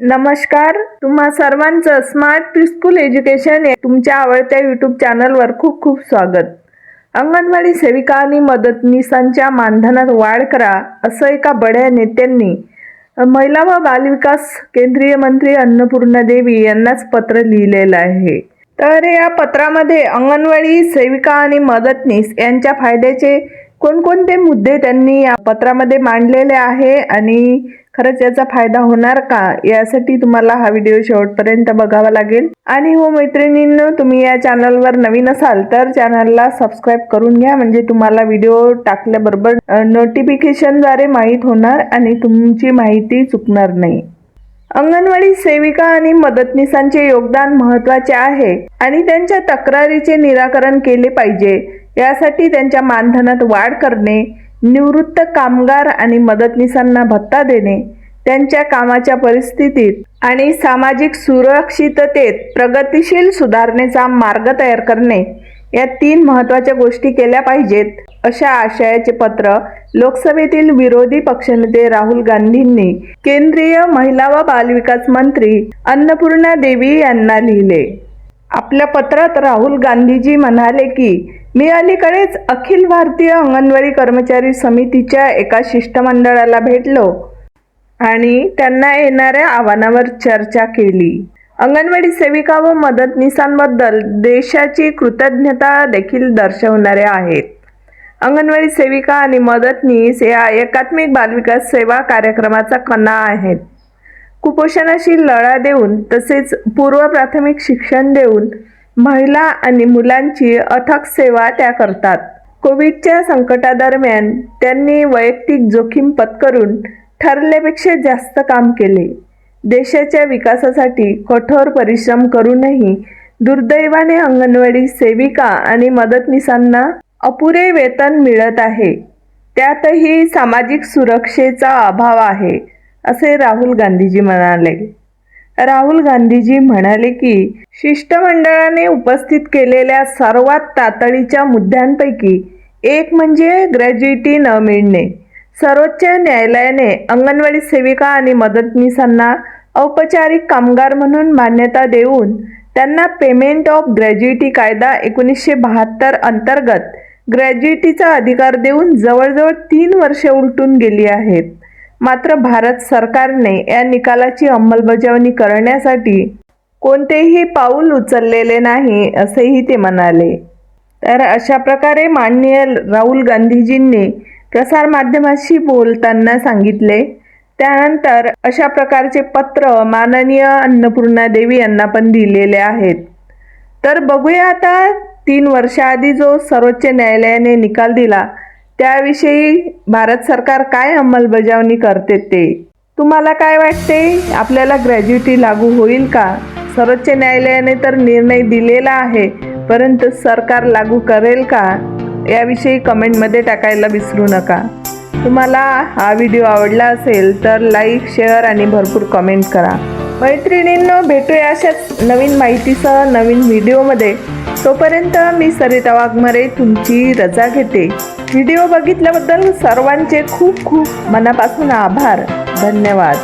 नमस्कार तुम्हा सर्वांचं स्मार्ट प्रिस्कूल एज्युकेशन या तुमच्या आवडत्या यूट्यूब चॅनलवर खूप खूप स्वागत. अंगणवाडी सेविका आणि मदतनीसांच्या मानधनात वाढ करा असं एका बड्या नेत्यांनी महिला व बालविकास केंद्रीय मंत्री अन्नपूर्णा देवी यांनाच पत्र लिहिलेलं आहे. तर या पत्रामध्ये अंगणवाडी सेविका आणि मदतनीस यांच्या फायद्याचे कोणकोणते मुद्दे त्यांनी या पत्रामध्ये मांडलेले आहे आणि खरंच याचा फायदा होणार का? यासाठी तुम्हाला हा व्हिडिओ शेवटपर्यंत बघावा लागेल. आणि हो मैत्रिणींनो तुम्ही या चॅनलवर नवीन असाल तर चॅनलला सबस्क्राईब करून घ्या. म्हणजे तुम्हाला व्हिडिओ टाकल्याबरोबर नोटिफिकेशनद्वारे माहीत होणार आणि तुमची माहिती चुकणार नाही. अंगणवाडी सेविका आणि मदतनीसांचे योगदान महत्त्वाचे आहे आणि त्यांच्या तक्रारीचे निराकरण केले पाहिजे. यासाठी त्यांच्या मानधनात वाढ करणे निवृत्त कामगार आणि मदतनीसांना भत्ता देणे त्यांच्या कामाच्या परिस्थितीत आणि सामाजिक सुरक्षिततेत प्रगतीशील सुधारणेचा मार्ग तयार करणे या तीन महत्त्वाच्या गोष्टी केल्या पाहिजेत अशा आशयाचे पत्र लोकसभेतील विरोधी पक्षनेते राहुल गांधींनी केंद्रीय महिला व बालविकास मंत्री अन्नपूर्णा देवी यांना लिहिले. आपल्या पत्रात राहुल गांधीजी म्हणाले की मी अलीकडेच अखिल भारतीय अंगणवाडी कर्मचारी समितीच्या एका शिष्टमंडळाला भेटलो आणि त्यांना येणाऱ्या आव्हानावर चर्चा केली. अंगणवाडी सेविका व मदतनीसांबद्दल देशाची कृतज्ञता देखील दर्शवणाऱ्या आहेत. अंगणवाडी सेविका आणि मदतनीस या एकात्मिक बालविकास सेवा कार्यक्रमाचा कणा आहेत. कुपोषणाशी लढा देऊन तसेच पूर्व प्राथमिक शिक्षण देऊन महिला आणि मुलांची अथक सेवा त्या करतात. कोविडच्या संकटादरम्यान त्यांनी वैयक्तिक जोखीम पत्करून ठरल्यापेक्षा जास्त काम केले. देशाच्या विकासासाठी कठोर परिश्रम करूनही दुर्दैवाने अंगणवाडी सेविका आणि मदतनीसांना अपुरे वेतन मिळत आहे. त्यातही सामाजिक सुरक्षेचा अभाव आहे. असे राहुल गांधीजी म्हणाले. राहुल गांधीजी म्हणाले की शिष्टमंडळाने उपस्थित केलेल्या सर्वात तातडीच्या मुद्द्यांपैकी एक म्हणजे ग्रॅज्युएटी न मिळणे. सर्वोच्च न्यायालयाने अंगणवाडी सेविका आणि मदतनीसांना औपचारिक कामगार म्हणून मान्यता देऊन त्यांना पेमेंट ऑफ ग्रॅज्युएटी कायदा एकोणीसशे बहात्तर अंतर्गत ग्रॅज्युएटीचा अधिकार देऊन जवळजवळ तीन वर्षे उलटून गेली आहेत. मात्र भारत सरकारने या निकालाची अंमलबजावणी करण्यासाठी कोणतेही पाऊल उचललेले नाही असेही ते म्हणाले. तर अशा प्रकारे माननीय राहुल गांधीजींनी प्रसारमाध्यमाशी बोलताना सांगितले. त्यानंतर अशा प्रकारचे पत्र माननीय अन्नपूर्णा देवी यांना पण दिलेले आहेत. तर बघूया आता तीन वर्षाआधी जो सर्वोच्च न्यायालयाने निकाल दिला त्याविषयी भारत सरकार काय अंमलबजावणी करते ते? तुम्हाला काय वाटते? आपल्याला ग्रॅज्युटी लागू होईल का? सर्वोच्च न्यायालयाने तर निर्णय दिलेला आहे परंतु सरकार लागू करेल का? याविषयी कमेंटमध्ये टाकायला विसरू नका. तुम्हाला हा व्हिडिओ आवडला असेल तर लाईक शेअर आणि भरपूर कमेंट करा. मैत्रिणींनो भेटूया अशाच नवीन माहितीसह नवीन व्हिडिओमध्ये. तोपर्यंत मी सरिता वाघमारे तुमची रजा घेते. व्हिडिओ बघितल्याबद्दल सर्वांचे खूप खूप मनापासून आभार. धन्यवाद.